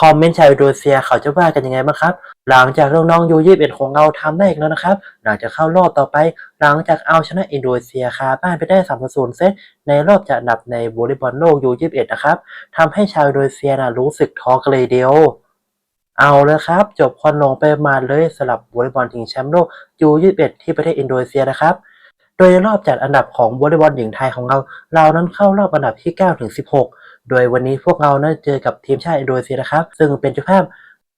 คอมเมนต์ชาวอินโดนีเซียเขาจะว่ากันยังไงบ้างครับ หลังจากน้องๆยูยี่สิบเอ็ดของเราทำได้อีกแล้วนะครับ หลังจากเข้ารอบต่อไป หลังจากเอาชนะอินโดนีเซียคาบ้านไปได้3ามศูนย์เซตในรอบจัดอันดับในวอลเลย์บอลโลกยูยี่สิบเอ็ดนะครับทำให้ชาวอินโดนีเซียนะรู้สึกท้อกันเลยเดียว เอาเลยครับ จบควันลงไปมาเลยสำหรับวอลเลย์บอลชิงแชมป์โลกยูยี่สิบเอ็ดที่ประเทศอินโดนีเซียนะครับโดยรอบจัดอันดับของวอลเลย์บอลหญิงไทยของเรา เรานั้นเข้ารอบอันดับที่9ถึง16 โดยวันนี้พวกเรานั้นเจอกับทีมชาติอินโดนีเซียนะครับ ซึ่งเป็นเจ้าภาพ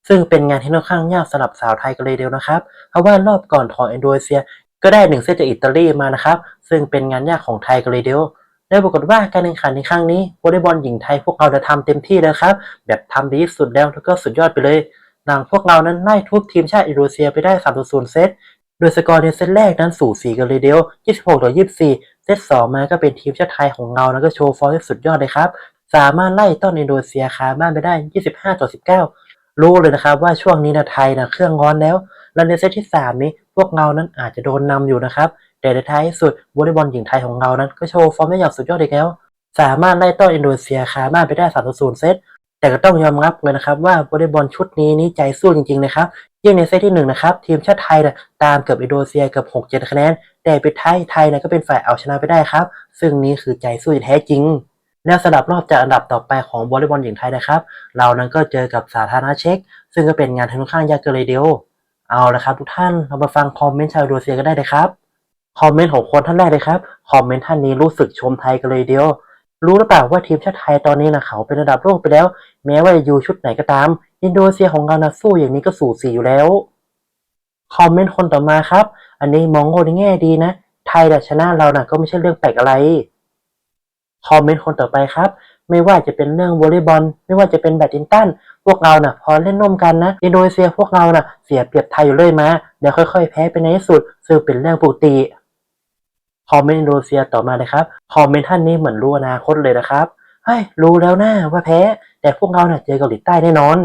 ซึ่งเป็นงานที่ค่อนข้างยากสำหรับสาวไทยกันเลยเดียวนะครับ เพราะว่ารอบก่อนของอินโดนีเซีย ก็ได้หนึ่งเซตจากอิตาลีมานะครับ ซึ่งเป็นงานยากของไทยกันเลยเดียวได้ปรากฏว่าการแข่งขันในครั้งนี้วอลเลย์บอลหญิงไทยพวกเราจะทำเต็มที่เลยครับแบบทำดีที่สุดแล้วแล้วก็สุดยอดไปเลยหลังพวกเรานั้นไล่ทุบทีมชาติอินโดนีเซียไปได้3ต่อ0เซตโดยสกอร์ในเซตแรกนั้นสูสีกันเลยเดียว 26 ต่อ 24 เซต2มาก็เป็นทีมชาติไทยของเราแล้วก็โชว์ฟอร์มที่สุดยอดเลยครับ สามารถไล่ต้อนอินโดนีเซียคาบ้านไปได้ 25 ต่อ 19 รู้เลยนะครับว่าช่วงนี้นะไทยนะเครื่องร้อนแล้ว และในเซตที่ 3 นี้พวกเรานั้นอาจจะโดนนำอยู่นะครับ แต่ในท้ายสุดวอลเลย์บอลหญิงไทยของเรานั้นก็โชว์ฟอร์มได้อย่างสุดยอดอีกแล้ว สามารถไล่ต้อนอินโดนีเซียคาบ้านไปได้3ต่อ0เซตแต่ก็ต้องยอมรับเลยนะครับว่าวอลเลย์บอลชุดนี้นี่ใจสู้จริงๆนะครับยิ่งในเซตที่หนึ่งนะครับทีมชาติไทยนะตามเกือบอินโดนีเซียเกือบ6 7คะแนนแต่เป็นไทยไทยนะก็เป็นฝ่ายเอาชนะไปได้ครับ ซึ่งนี้คือใจสู้แท้จริง แล้วสำหรับรอบจัดอันดับต่อไปของวอลเลย์บอลหญิงไทยนะครับ เรานั้นก็เจอกับสาธารณเช็กซึ่งก็เป็นงานที่ค่อนข้างยากเกินเลยเดียว เอาละครับทุกท่านเรามาฟังคอมเมนต์ชาวโดเซียกันได้เลยครับ คอมเมนต์ของคนท่านแรกเลยครับ คอมเมนต์ท่านนี้รู้สึกชมไทยกันเลยเดียว รู้หรือเปล่าว่าทีมชาติไทยตอนนี้นะเขาเป็นระดับโลกไปแล้ว แม้ว่าจะอยู่ชุดไหนก็ตาม อินโดนีเซียของเรานะสู้อย่างนี้ก็สู่สีอยู่แล้ว คอมเมนต์คนต่อมาครับ อันนี้มองโง่ในแง่ดีนะ ไทยแต่ชนะเรานะก็ไม่ใช่เรื่องแปลกอะไร คอมเมนต์คนต่อไปครับ ไม่ว่าจะเป็นเรื่องวอลเลย์บอลไม่ว่าจะเป็นแบดมินตันพวกเรานะ่ะ พอเล่นร่มกันนะอินโดนีเซียพวกเรานะ่ะเสียเปรียบไทยอยู่เลยมาเดี๋ยวค่อยๆ แพ้ไปในที่สุดซึ่งเป็นเรื่องปกติคอมเมนต์อินโดนีเซียต่อมาเลยครับคอมเมนต์ท่านนี้เหมือนรู้อนาคตเลยนะครับเฮ้ยรู้แล้วนะว่าแพ้ แต่พวกเราเนี่ยเจอเกาหลีใต้แน่นอน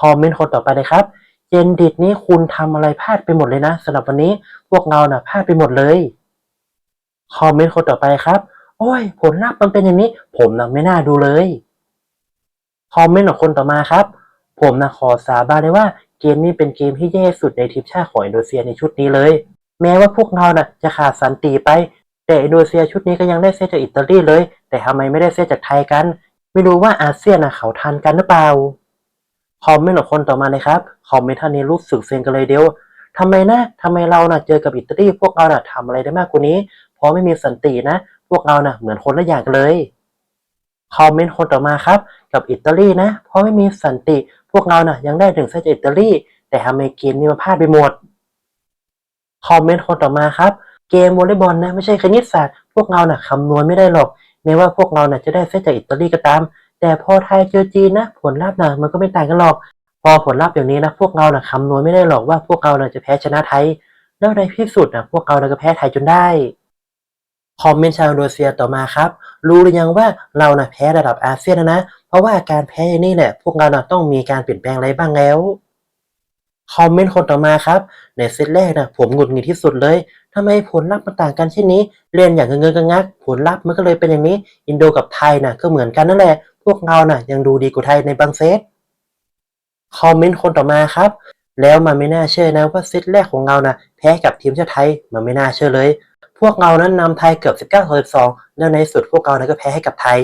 คอมเมนต์คนต่อไปเลยครับเจนดิตนี้คุณทำอะไรพลาดไปหมดเลยนะสำหรับวันนี้พวกเราเน่ะพลาดไปหมดเลยคอมเมนต์คนต่อไปครับ โอ้ย ผลลัพธ์มันเป็นอย่างนี้ ผมน่ะไม่น่าดูเลยคอมเมนต์ของคนต่อมาครับ ผมนะขอสาบานเลยว่าเกมนี้เป็นเกมที่แย่สุดในทีมชาติของอินโดนีเซียในชุดนี้เลย แม้ว่าพวกเราน่ะจะขาดสันติไป แต่อินโดนีเซียชุดนี้ก็ยังได้เซตจากอิตาลีเลย แต่ทำไมไม่ได้เซตจากไทยกัน ไม่รู้ว่าอาเซียนน่ะเขาทันกันหรือเปล่าคอมเมนต์ของคนต่อมาเลยครับคอมเมนต์ท่านนี้รู้สึกเซ็งกันเลยเดียวทำไมนะทำไมเราน่ะเจอกับอิตาลีพวกเราน่ะทำอะไรได้มากกว่านี้ เพราะไม่มีสันตินะ วกเราน่ะเหมือนคนละอย่างเลยคอมเมนต์คนต่อมาครับ กับอิตาลีนะ เพราะไม่มีสันติ พวกเราน่ะยังได้ถึงเซตจอิตาลีแต่ทำไมเกมนี้มาพลาดไปหมดคอมเมนต์คนต่อมาครับ เกมวอลเลย์บอลนะไม่ใช่คณิตศาสตร์พวกเราน่ะคำนวณไม่ได้หรอกแม้ว่าพวกเราน่ะจะได้เซตจากอิตาลีก็ตาม แต่พอไทยเจอจีนนะ ผลลัพธ์น่ะมันก็ไม่ต่างกันหรอก พอผลลัพธ์อย่างนี้นะพวกเราน่ะคำนวณไม่ได้หรอกว่าพวกเราน่ะจะแพ้ชนะไทย แล้วในที่สุดนะพวกเราน่ะก็แพ้ไทยจนได้ คอมเมนต์ชาวอินโดนีเซียต่อมาครับ รู้หรือยังว่าเราน่ะแพ้ระดับอาเซียนนะ เพราะว่าการแพ้อย่างนี้แหละพวกเราน่ะต้องมีการเปลี่ยนแปลงอะไรบ้างแล้วคอมเมนต์คนต่อมาครับ ในเซตแรกนะผมหงุดหงิดที่สุดเลยทำไมผลลัพธ์มันต่างกันเช่นนี้ เล่นอย่างเงินๆงัก ผลลัพธ์มันก็เลยเป็นอย่างนี้ อินโดกับไทยนะก็เหมือนกันนั่นแหละ พวกเราน่ะยังดูดีกว่าไทยในบางเซตคอมเมนต์คนต่อมาครับ แล้วมันไม่น่าเชื่อนะว่าเซตแรกของเราน่ะแพ้กับทีมชาติไทยมันไม่น่าเชื่อเลย พวกเรานั้นนำไทยเกือบ 19ต่อ12 แล้วในสุดพวกเรานั้นก็แพ้ให้กับไทย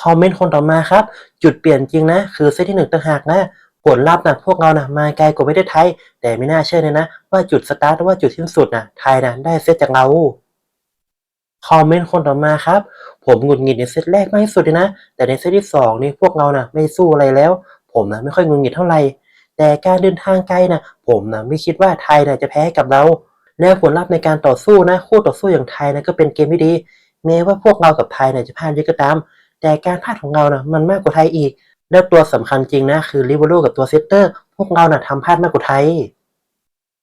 คอมเมนต์คนต่อมาครับ จุดเปลี่ยนจริงนะ คือเซตที่หนึ่งต่างหากนะผลลัพธ์นะพวกเรานะมาไกลกว่าประเทศไทย แต่ไม่น่าเชื่อเลยนะ ว่าจุดสตาร์ทว่าจุดสิ้นสุดนะไทยนะได้เซตจากเราคอมเมนต์คนต่อมาครับ ผมหงุดหงิดในเซตแรกมากที่สุดเลยนะ แต่ในเซตที่สองนี่พวกเรานะไม่สู้อะไรแล้ว ผมนะไม่ค่อยหงุดหงิดเท่าไหร่แต่การเดินทางไกลนะผมนะไม่คิดว่าไทยนะจะแพ้ให้กับเรา แล้วผลลัพธ์ในการต่อสู้นะคู่ต่อสู้อย่างไทยนะก็เป็นเกมที่ดีแม้ว่าพวกเรากับไทยเนะจะพลาดเยอะก็ตาม แต่การพลาดของเรานะมันมากกว่าไทยอีก แล้วตัวสำคัญจริงนะคือลิเวอร์พูลกับตัวเซตเตอร์ พวกเรานะ่ะทำพลาดมากกว่าไทย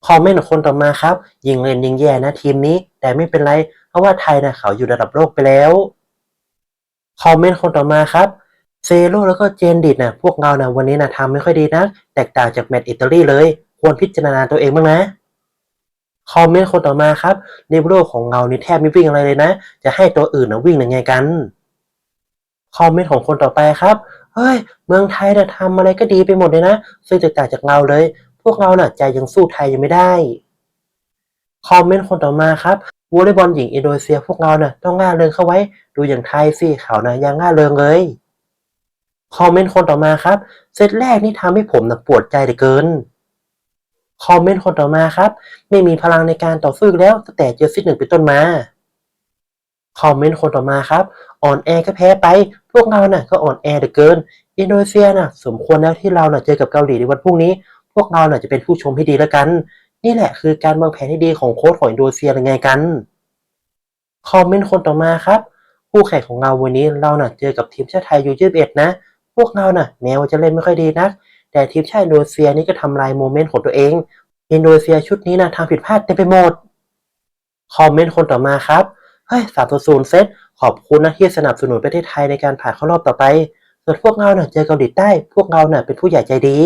คอมเมนต์ของคนต่อมาครับ ยิงเล่นยิงแย่นะทีมนี้ แต่ไม่เป็นไร เพราะว่าไทยนะเขาอยู่ระดับโลกไปแล้วคอมเมนต์คนต่อมาครับเซโร่แล้วก็เจนดิตนะพวกเรานะวันนี้นะทำไม่ค่อยดีนะแตกต่างจากแมตช์อิตาลีเลย ควรพิจารณาตัวเองบ้างนะ คอมเมนต์คนต่อมาครับลิเวอร์พูลของเรานี่แทบไม่วิ่งอะไรเลยนะ จะให้ตัวอื่นนะวิ่งยังไงกันคอมเมนต์ของคนต่อไปครับเฮ้ยเมืองไทยน่ะทำอะไรก็ดีไปหมดเลยนะซึ่งแตกต่างจากเราเลย พวกเราน่ะใจยังสู้ไทยยังไม่ได้คอมเมนต์คนต่อมาครับวอลเลย์บอลหญิงอินโดนีเซียพวกเราน่ะต้องง่าเริงเข้าไว้ ดูอย่างไทยสิเขานะยังง่าเริงเลยคอมเมนต์คนต่อมาครับเซตแรกนี่ทำให้ผมนะปวดใจเหลือเกิน คอมเมนต์คนต่อมาครับ ไม่มีพลังในการต่อสู้แล้วตั้งแต่เจอซิดหนึ่งเป็นต้นมา คอมเมนต์คนต่อมาครับ อ่อนแอก็แพ้ไป พวกเราน่ะก็อ่อนแอเหลือเกิน อินโดนีเซียน่ะสมควรแล้วที่เราน่ะเจอกับเกาหลีในวันพรุ่งนี้ พวกเราน่ะจะเป็นผู้ชมที่ดีแล้วกัน นี่แหละคือการวางแผนที่ดีของโค้ชของอินโดนีเซียยังไงกัน คอมเมนต์คนต่อมาครับคู่แข่งของเราวันนี้เราน่ะเจอกับทีมชาติไทยยูยี่สิบเอ็ดนะ พวกเราน่ะแม้ว่าจะเล่นไม่ค่อยดีนัก แต่ทีมชาติอินโดนีเซียนี่ก็ทำลายโมเมนต์ของตัวเอง อินโดนีเซียชุดนี้นะทำผิดพลาดเต็มไปหมด คอมเมนต์คนต่อมาครับ เฮ้ยสามต่อศูนย์เซตขอบคุณนะที่สนับสนุนประเทศไทยในการผ่านเข้ารอบต่อไป ส่วนพวกเราเน่ะเจอเกาหลีใต้ พวกเราเน่ะเป็นผู้ใหญ่ใจดี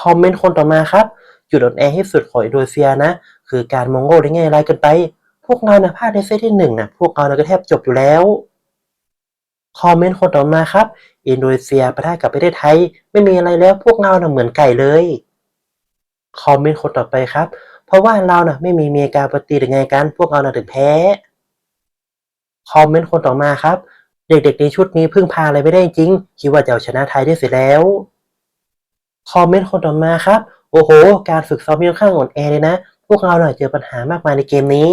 คอมเมนต์คนต่อมาครับจุดอ่อนแอที่สุดของอินโดนีเซียนะ คือการมองโง่ได้ง่ายไรเกินไป พวกเราเน่ะพลาดในเซตที่หนึ่งนะพวกเราเน่ะก็แทบจบอยู่แล้ว คอมเมนต์คนต่อมาครับ อินโดนีเซียประทะกับประเทศไทย ไม่มีอะไรแล้วพวกเราเน่ะเหมือนไก่เลย คอมเมนต์คนต่อไปครับ เพราะว่าเราเน่ะไม่มีเมียกาปฏิหรือไงกันพวกเราน่ะถึงแพ้ คอมเมนต์คนต่อมาครับ เด็กๆในชุดนี้พึ่งพาอะไรไม่ได้จริง คิดว่าจะเอาชนะไทยได้เสร็จแล้ว คอมเมนต์คนต่อมาครับ โอ้โห การฝึกซ้อมค่อนข้างอ่อนแอเลยนะ พวกเราเน่ะเจอปัญหามากมายในเกมนี้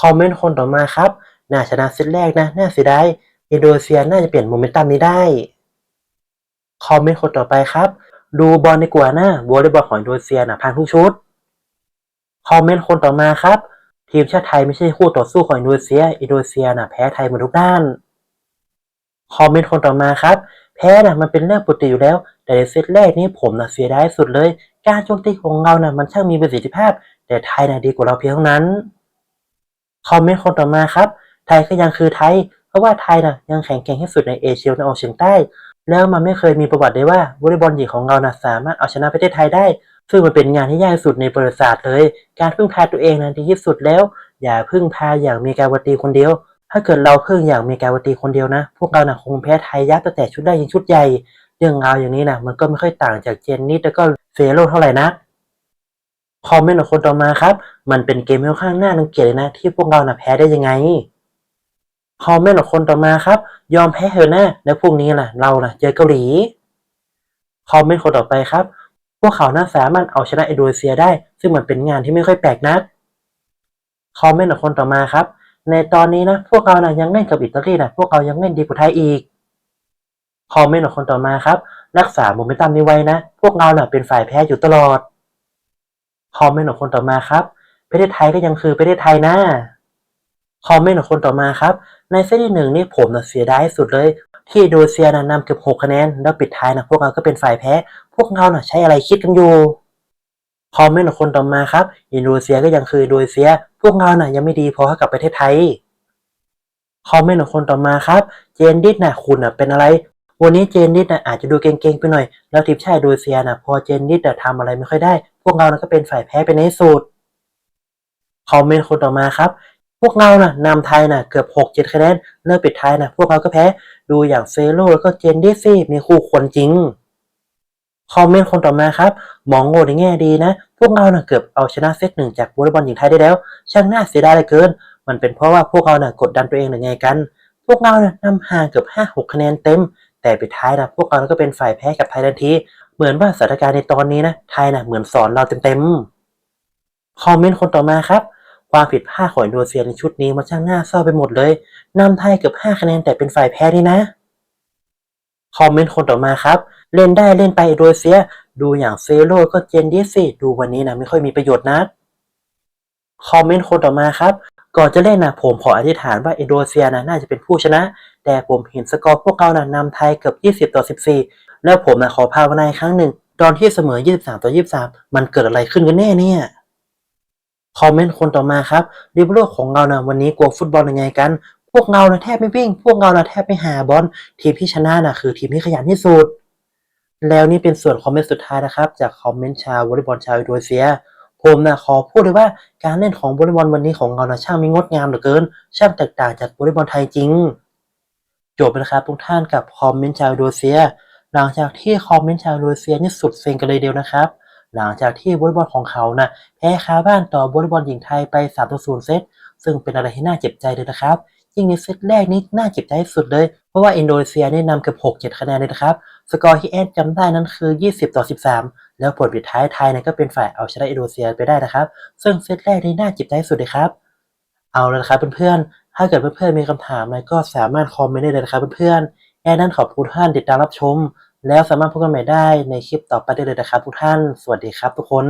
คอมเมนต์คนต่อมาครับน่าชนะเซตแรกนะ น่าเสียดาย อินโดนีเซียน่าจะเปลี่ยนโมเมนตัมนี้ได้ คอมเมนต์คนต่อไปครับ ดูบอลในกัว่านะวอลเลย์บอลของอินโดนีเซียนะพังทุกชุด คอมเมนต์คนต่อมาครับ ทีมชาติไทยไม่ใช่คู่ต่อสู้ของอินโดนีเซีย อินโดนีเซียน่ะแพ้ไทยหมดทุกด้าน คอมเมนต์คนต่อมาครับ แพ้น่ะมันเป็นเรื่องปกติอยู่แล้ว แต่ในเซตแรกนี้ผมน่ะเสียดายสุดเลย การโจมตีของเราน่ะมันช่างมีประสิทธิภาพ แต่ไทยน่ะดีกว่าเราเพียงเท่านั้น คอมเมนต์คนต่อมาครับ ไทยก็ยังคือไทย เพราะว่าไทยน่ะยังแข็งแกร่งที่สุดในเอเชียตะวันออกเฉียงใต้ แล้วมันไม่เคยมีประวัติเลยว่าวอลเลย์บอลหญิงของเราน่ะสามารถเอาชนะประเทศไทยได้ ซึ่งมันเป็นงานที่ยากที่สุดในประวัติศาสตร์เลย การพึ่งพาตัวเองนั้นดีที่สุดแล้ว อย่าพึ่งพาอย่างมีการวตีคนเดียว ถ้าเกิดเราพึ่งอย่างมีการวตีคนเดียวนะ พวกเราน่ะคงแพ้ไทยยับตั้งแต่ชุดแรกยังชุดใหญ่เรื่องราวอย่างนี้นะมันก็ไม่ค่อยต่างจากเจนนิสแล้วก็เฟโรเท่าไหร่นะคอมเมนต์ของคนต่อมาครับ มันเป็นเกมที่ค่อนข้างน่ารังเกียจเลยนะ ที่พวกเราน่ะแพ้ได้ยังไง คอมเมนต์ของคนต่อมาครับ ยอมแพ้เถอะนะแล้วพรุ่งนี้ล่ะ เราล่ะ เจอเกาหลี คอมเมนต์คนต่อไปครับ พวกเขาน่าสามารถเอาชนะอินโดนีเซียได้ ซึ่งมันเป็นงานที่ไม่ค่อยแปลกนัก คอมเมนต์ของคนต่อมาครับ ในตอนนี้นะ พวกเรานะยังเล่นกับอิตาลีนะพวกเรายังเล่นดีกว่าไทยอีก คอมเมนต์ของคนต่อมาครับ รักษาโมเมนตัมนี้ไว้นะ พวกเราน่ะเป็นฝ่ายแพ้อยู่ตลอด คอมเมนต์ของคนต่อมาครับ ประเทศไทยก็ยังคือประเทศไทยนะ คอมเมนต์ของคนต่อมาครับ ในเซตที่หนึ่งนี่ผมน่ะเสียดายสุดเลย ที่อินโดนีเซียนะนำเกือบหกคะแนน แล้วปิดท้ายนะพวกเราก็เป็นฝ่ายแพ้ พวกเราน่ะใช้อะไรคิดกันอยู่คอมเมนต์ของคนต่อมาครับ อินโดนีเซียก็ยังคืออินโดนีเซีย พวกเราน่ะยังไม่ดีพอเท่ากับประเทศไทย คอมเมนต์ของคนต่อมาครับ เจนดิสน่ะคุณน่ะเป็นอะไร วันนี้เจนดิสน่ะอาจจะดูเก่งๆไปหน่อย แล้วทีมชาติอินโดนีเซียน่ะพอเจนดิสน่ะทำอะไรไม่ค่อยได้ พวกเราน่ะก็เป็นฝ่ายแพ้ไปในสุด คอมเมนต์คนต่อมาครับ พวกเราน่ะนำไทยน่ะเกือบหกเจ็ดคะแนนเลิกปิดท้ายน่ะพวกเราก็แพ้ ดูอย่างเซโรแล้วก็เจนดิสซี่มีคู่ควรจริง คอมเมนต์คนต่อมาครับ มองโง่ในแง่ดีนะ พวกเราน่ะเกือบเอาชนะเซตหนึ่งจากวอลเลย์บอลหญิงไทยได้แล้ว ช่างน่าเสียดายเหลือเกิน มันเป็นเพราะว่าพวกเราน่ะกดดันตัวเองหรือไงกัน พวกเราน่ะนำห่างเกือบห้าหกคะแนนเต็ม แต่ปิดท้ายนะพวกเราก็เป็นฝ่ายแพ้กับไทยทันที เหมือนว่าสถานการณ์ในตอนนี้นะไทยน่ะเหมือนสอนเราเต็มๆคอมเมนต์คนต่อมาครับ ความผิดพลาดของอินโดนีเซียในชุดนี้มันช่างน่าเศร้าไปหมดเลยนำไทยเกือบห้าคะแนนแต่เป็นฝ่ายแพ้นี่นะ คอมเมนต์คนต่อมาครับ เล่นได้เล่นไปอินโดนีเซีย ดูอย่างเซโร่ก็เจนดิสสิดูวันนี้นะไม่ค่อยมีประโยชน์นะคอมเมนต์คนต่อมาครับ ก่อนจะเล่นนะผมขออธิษฐานว่าอินโดนีเซียนะน่าจะเป็นผู้ชนะ แต่ผมเห็นสกอร์พวกเรานะนำไทยเกือบ20 ต่อ 14 แล้วผมนะขอภาวนาอีกครั้งหนึ่ง ตอนที่เสมอ 23 ต่อ 23 มันเกิดอะไรขึ้นกันแน่เนี่ย คอมเมนต์คนต่อมาครับริบโลกของเรานะวันนี้กลัวฟุตบอลยังไงกัน พวกเรานะแทบไม่วิ่ง พวกเรานะแทบไม่หาบอลทีมที่ชนะนะคือทีมที่ขยันที่สุดแล้วนี่เป็นส่วนคอมเมนต์สุดท้ายนะครับ จากคอมเมนต์ชาววอลเลย์บอลชาวอินโดนีเซียผมนะขอพูดเลยว่าการเล่นของวอลเลย์บอลวันนี้ของเรานะช่างมีงดงามเหลือเกิน ช่างแตกต่างจากวอลเลย์บอลไทยจริง จบไปแล้วครับทุกท่านกับคอมเมนต์ชาวอินโดนีเซีย หลังจากที่คอมเมนต์ชาวอินโดนีเซียนี่สุดเซ็งกันเลยเดียวนะครับ หลังจากที่วอลเลย์บอลของเขานะแพ้คาบ้านต่อวอลเลย์บอลหญิงไทยไป3ต่อ0เซตซึ่งเป็นอะไรที่น่าเจ็บใจเลยนะครับยิ่งในเซตแรกนี่น่าเจ็บใจที่สุดเลย เพราะว่าอินโดนีเซียนี่นำเกือบ6 7คะแนนเลยนะครับ สกอร์ที่แอดจำได้นั้นคือ 20 ต่อ 13 แล้วผลปิดท้ายไทยเนี่ยก็เป็นฝ่ายเอาชนะอินโดนีเซียไปได้นะครับ ซึ่งเซตแรกนี่น่าเจ็บใจที่สุดเลยครับ เอาละครับเพื่อนๆ ถ้าเกิดเพื่อนๆมีคำถามอะไรก็สามารถคอมเมนต์ได้เลยนะครับเพื่อนๆแอดนั้นขอบคุณทุกท่านติดตามรับชม แล้วสามารถพบกันใหม่ได้ในคลิปต่อไปได้เลยนะครับทุกท่าน สวัสดีครับทุกคน